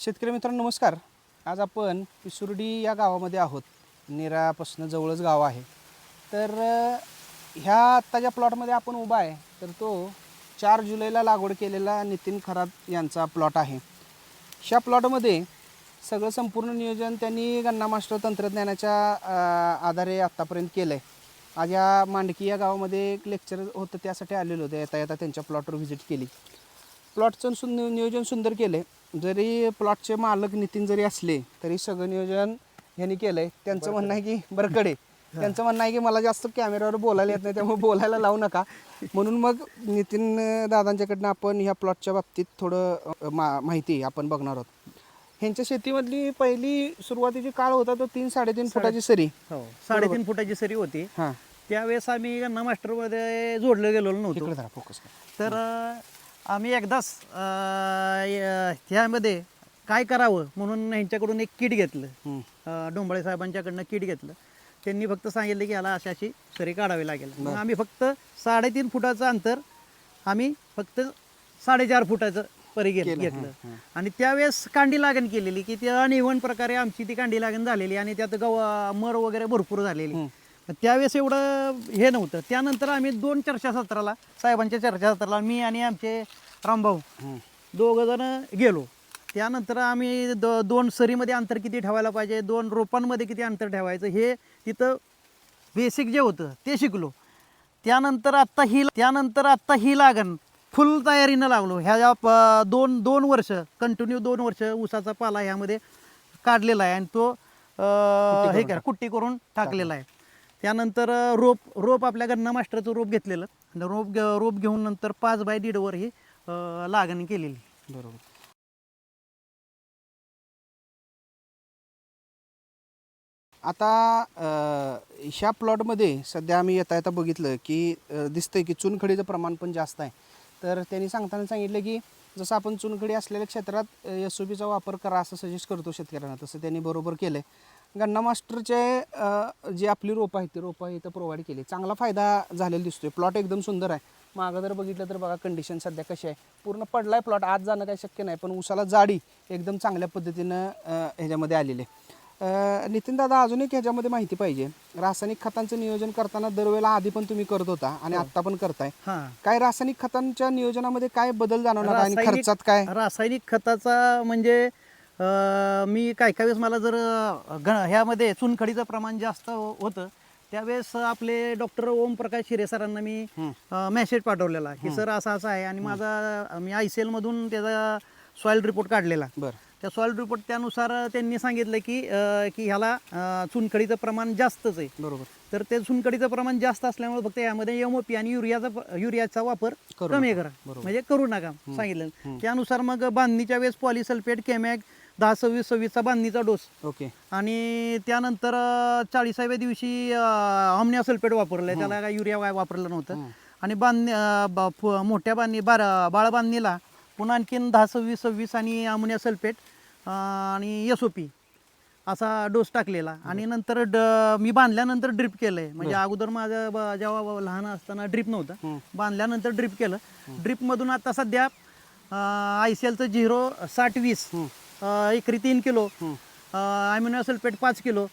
शेतकरी मित्रांनो नमस्कार. आज आपण पिसुर्डी या गावामध्ये आहोत. निरापासून जवळच गाव आहे. तर ह्या ह्या आत्ताच्या प्लॉटमध्ये आपण उभा आहे तर तो चार जुलैला लागवड केलेला नितीन खरात यांचा प्लॉट आहे. ह्या प्लॉटमध्ये सगळं संपूर्ण नियोजन त्यांनी गन्ना मास्टर तंत्रज्ञानाच्या आधारे आत्तापर्यंत केलं आहे आज या मांडकी या गावामध्ये एक लेक्चर होतं त्यासाठी आलेलो होते. येता येता त्यांच्या प्लॉटवर व्हिजिट केली. प्लॉटचं सुन नियोजन सुंदर केलं आहे जरी प्लॉटचे मालक नितीन जरी असले तरी सगळं नियोजन ह्यांनी केलं आहे त्यांचं म्हणणं आहे की बरकडे. त्यांचं म्हणणं आहे की मला जास्त कॅमेऱ्यावर बोलायला येत नाही त्यामुळे बोलायला लावू नका. म्हणून मग नितीन दादांच्याकडनं आपण ह्या प्लॉटच्या बाबतीत थोडं मा माहिती आपण बघणार आहोत. ह्यांच्या शेतीमधली पहिली सुरुवातीची काळ होता तो तीन साडेतीन फुटाची सरी. हो साडेतीन फुटाची सरी होती. हां. त्यावेळेस आम्ही गन्ना मास्टरमध्ये जोडलं गेलेलो नव्हतो. फोकस तर आम्ही एकदाच ह्यामध्ये काय करावं म्हणून ह्यांच्याकडून एक किट घेतलं. डोंबळे साहेबांच्याकडनं किट घेतलं. त्यांनी फक्त सांगितलं की याला अशी अशी सरी काढावी लागेल. मग आम्ही फक्त साडेतीन फुटाचं अंतर आम्ही फक्त साडेचार फुटाचं परी घेत घेतलं. आणि त्यावेळेस कांडी लागण केलेली की त्या निवण प्रकारे आमची ती कांडी लागण झालेली आणि त्यात गव मर वगैरे भरपूर झालेली. त्यावेळेस एवढं हे नव्हतं. त्यानंतर आम्ही दोन चर्चासत्राला साहेबांच्या चर्चासत्राला मी आणि आमचे रामभाऊ दोघं जण गेलो. त्यानंतर आम्ही दो दोन सरीमध्ये अंतर किती ठेवायला पाहिजे दोन रोपांमध्ये किती अंतर ठेवायचं हे तिथं बेसिक जे होतं ते शिकलो. त्यानंतर आत्ता ही त्यानंतर आत्ता ही लागण फुल तयारीनं लागलो ह्या दोन दोन वर्ष कंटिन्यू दोन वर्ष ऊसाचा पाला ह्यामध्ये काढलेला आहे आणि तो हे करा कुट्टी करून टाकलेला आहे. त्यानंतर रोप रोप आपल्या गन्ना मास्टरचं रोप घेतलेलं. आणि रोप रोप घेऊन नंतर पाच बाय दीडवर ही लागण केलेली. बरोबर. आता ह्या प्लॉटमध्ये सध्या आम्ही येता येता बघितलं की दिसतंय की चुनखडीचं प्रमाण पण जास्त आहे. तर त्यांनी सांगताना सांगितलं की जसं आपण चुनखडी असलेल्या क्षेत्रात एस ओ पीचा वापर करा असं सजेस्ट करतो शेतकऱ्यांना तसं त्यांनी बरोबर केलं आहे गन्ना मास्टरचे जी आपली रोपं आहेत ती रोपं इथं प्रोव्हाइड केली. चांगला फायदा झालेला दिसतोय. प्लॉट एकदम सुंदर आहे. मागं जर बघितलं तर बघा कंडिशन सध्या कशी आहे. पूर्ण पडलाय प्लॉट आज जाणं काही शक्य नाही पण उसाला जाडी एकदम चांगल्या पद्धतीनं ह्याच्यामध्ये आलेली आहे. नितीन दादा अजून एक ह्याच्यामध्ये माहिती पाहिजे. रासायनिक खतांचं नियोजन करताना दरवेळेला आधी पण तुम्ही करत होता आणि आता पण करताय. हां. काय रासायनिक खतांच्या नियोजनामध्ये काय बदल जाणवणार आणि खर्चात काय? रासायनिक खताचा म्हणजे मी काय काय वेळेस मला जर ग- ह्यामध्ये चुनखडीचं प्रमाण जास्त हो- होतं त्यावेळेस आपले डॉक्टर ओमप्रकाश शिरे सरांना मी मेसेज पाठवलेला की सर असं असं आहे. आणि माझा मी आय सी एलमधून त्याचा सॉईल रिपोर्ट काढलेला. बरं. त्या सॉईल रिपोर्ट त्यानुसार त्यांनी सांगितलं की की ह्याला चुनखडीचं प्रमाण जास्तच आहे. बरोबर. तर ते चुनखडीचं प्रमाण जास्त असल्यामुळे फक्त यामध्ये एमओपी आणि युरियाचा युरियाचा वापर कमी करा. म्हणजे करू नका सांगितलं. त्यानुसार मग बांधणीच्या वेळेस पॉलिसल्फेट केमॅक दहा सव्वीस सव्वीसचा बांधणीचा डोस. ओके. आणि त्यानंतर चाळीसाव्या दिवशी ऑमनिया सल्फेट वापरलं त्याला काय युरिया काय वापरलं नव्हतं. आणि बांधणी मोठ्या बांधणी बार बाळ बांधणीला पुन्हा आणखीन दहा सव्वीस सव्वीस आणि अमोनिया सल्फेट आणि एस ओ पी असा डोस टाकलेला. आणि नंतर ड मी बांधल्यानंतर ड्रिप केलंय. म्हणजे अगोदर माझं ब- जेव्हा लहान असताना ड्रिप नव्हतं बांधल्यानंतर ड्रिप केलं. ड्रिपमधून आता सध्या आय सी एलचं झिरो साठ वीस. एकरी तीन किलो. अॅम्युनियम सल्फेट पाच किलो.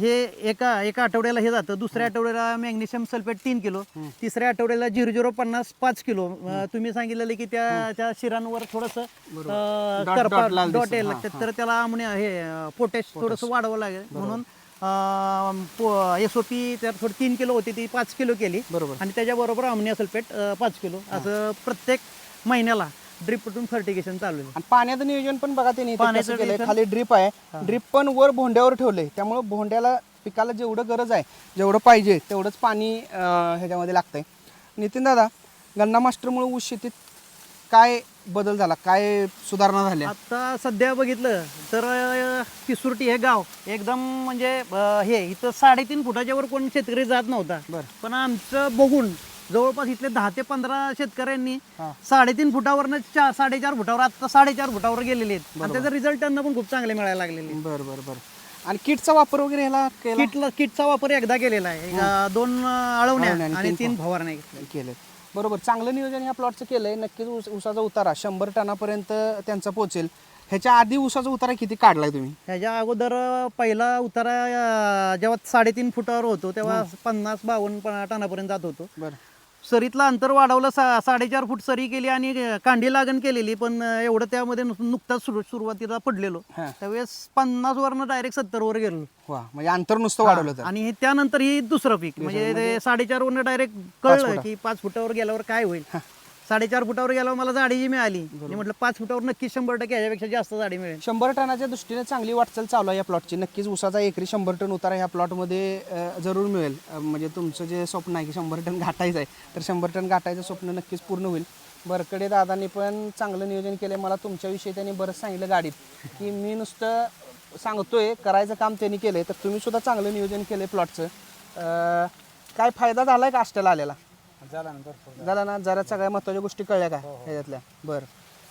हे एका एका आठवड्याला हे जातं. दुसऱ्या आठवड्याला मॅग्नेशियम सल्फेट तीन किलो. तिसऱ्या आठवड्याला झिरो झिरो पन्नास पाच किलो. तुम्ही सांगितलेलं की त्या त्या शिरांवर थोडस डॉट. यायला लागतात तर त्याला हे पोटॅश थोडंसं वाढवावं लागेल. म्हणून एस ओ पी तर थोडी तीन किलो होती ती पाच किलो केली. बरोबर. आणि त्याच्याबरोबर अमोनिया सल्फेट पाच किलो. असं प्रत्येक महिन्याला. ड्रिपटून फर्टिगेशन चालू आहे. आणि पाण्याचं नियोजन पण बघा त्यांनी इथे पाण्याचं कसं केलंय. नियोजन- खाली ड्रिप आहे. ड्रिप पण वर भोंड्यावर ठेवलंय. त्यामुळे भोंड्याला पिकाला जेवढं गरज आहे जेवढं पाहिजे तेवढंच पाणी अं, ह्याच्यामध्ये लागतंय. नितीन दादा गन्ना मास्टरमुळे ऊस शेतीत काय बदल झाला? काय सुधारणा झाल्या? आता सध्या बघितलं तर अं, पिसुर्टी हे गाव एकदम म्हणजे अं, हे इथं साडेतीन फुटाच्या वर कोण शेतकरी जात नव्हता. बरं. पण आमचं बघून जवळपास इथले दहा ते पंधरा शेतकऱ्यांनी हा. साडेतीन फुटावरनं चार साडेचार फुटावर आता साडेचार फुटावर गेलेले आहेत. आणि त्याचा रिझल्ट त्यांना पण खूप चांगले मिळायला लागलेले आहेत. बरं बरं बरं. आणि किटचा वापर वगैरे ह्याला केला? किटला किटचा वापर एकदा केलेला आहे. एक, अं, दोन अं, अळवण्या अळवण्या आणि आणि तीन फवारण्या घेतल्या केले बरोबर. चांगलं नियोजन ह्या प्लॉटचं केलंय. नक्कीच ऊस ऊसाचा उतारा शंभर टनापर्यंत त्यांचा पोचेल. ह्याच्या आधी ऊसाचा उतारा किती काढलाय तुम्ही? ह्याच्या अगोदर अं, पहिला उतारा अं, जेव्हा साडेतीन फुटावर होतो तेव्हा पन्नास बावन्न प- टनापर्यंत जात होतो. बरं. सरीतलं अंतर वाढवलं सा साडेचार फूट सरी केली आणि कांडी लागण केलेली पण एवढं त्यामध्ये नुकताच सुरू सुरुवातीला पडलेलो. हां. त्यावेळेस पन्नास वरनं डायरेक्ट सत्तर वर गेलो वा म्हणजे अंतर नुसतं वाढवलं तर. आणि हे त्यानंतर ही दुसरं पीक म्हणजे ते साडेचार वरनं डायरेक्ट कळलं की पाच फुटावर गेल्यावर काय होईल. साडेचार फुटावर गेल्यावर मला जाडी जी मिळाली. मी म्हटलं पाच फुटावर नक्की शंभर टक्के ह्याच्यापेक्षा जास्त जाडी मिळेल. शंभर टनाच्या दृष्टीने चांगली वाटचाल चालू आहे या प्लॉटची नक्कीच ऊसाचा एकरी शंभर टन उतारा ह्या प्लॉटमध्ये जरूर मिळेल. म्हणजे तुमचं जे स्वप्न आहे की शंभर टन गाठायचं आहे तर शंभर टन गाठायचं स्वप्न नक्कीच पूर्ण होईल. बरकडे दादांनी पण चांगलं नियोजन केलं मला तुमच्याविषयी त्यांनी बरंच सांगितलं गाडीत की मी नुसतं सांगतोय करायचं काम त्यांनी केलंय तर तुम्ही सुद्धा चांगलं नियोजन केलंय प्लॉटचं काय फायदा झालाय का आष्ट्याला आलेला? झाला ना भरपूर. झाला ना? जरा सगळ्या महत्त्वाच्या गोष्टी कळल्या का ह्याच्यातल्या? बरं.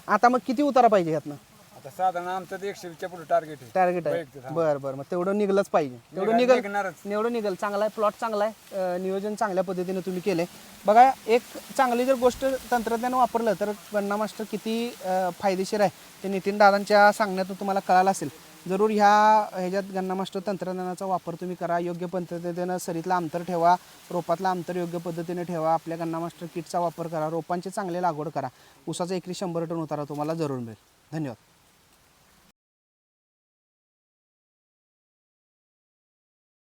आता मग किती उतारा पाहिजे ह्यातनं? आता साधारण आमचं ते एकशे वीसच्या पुढे टार्गेट आहे. टार्गेट आहे. हा. बरं बरं. मग तेवढं निघलंच पाहिजे. तेवढं निघा- निघल निघणारच. एवढं निघल. चांगला आहे. प्लॉट चांगला आहे. अं, नियोजन चांगल्या पद्धतीने तुम्ही केले बघा एक चांगली जर गोष्ट तंत्रज्ञान वापरलं तर गन्ना मास्टर किती अं, फायदेशीर आहे. ते नितीन दादांच्या सांगण्यातून तुम्हाला कळालं असेल. जरूर ह्या ह्याच्यात गन्ना मास्टर तंत्रज्ञानाचा वापर तुम्ही करा. योग्य पद्धतीनं सरीतला अंतर ठेवा रोपातला अंतर योग्य पद्धतीने ठेवा आपल्या गन्ना मास्टर किटचा वापर करा रोपांची चांगली लागवड करा. ऊसाचा एकरी शंभर टन उतारा तुम्हाला जरूर मिळेल. धन्यवाद.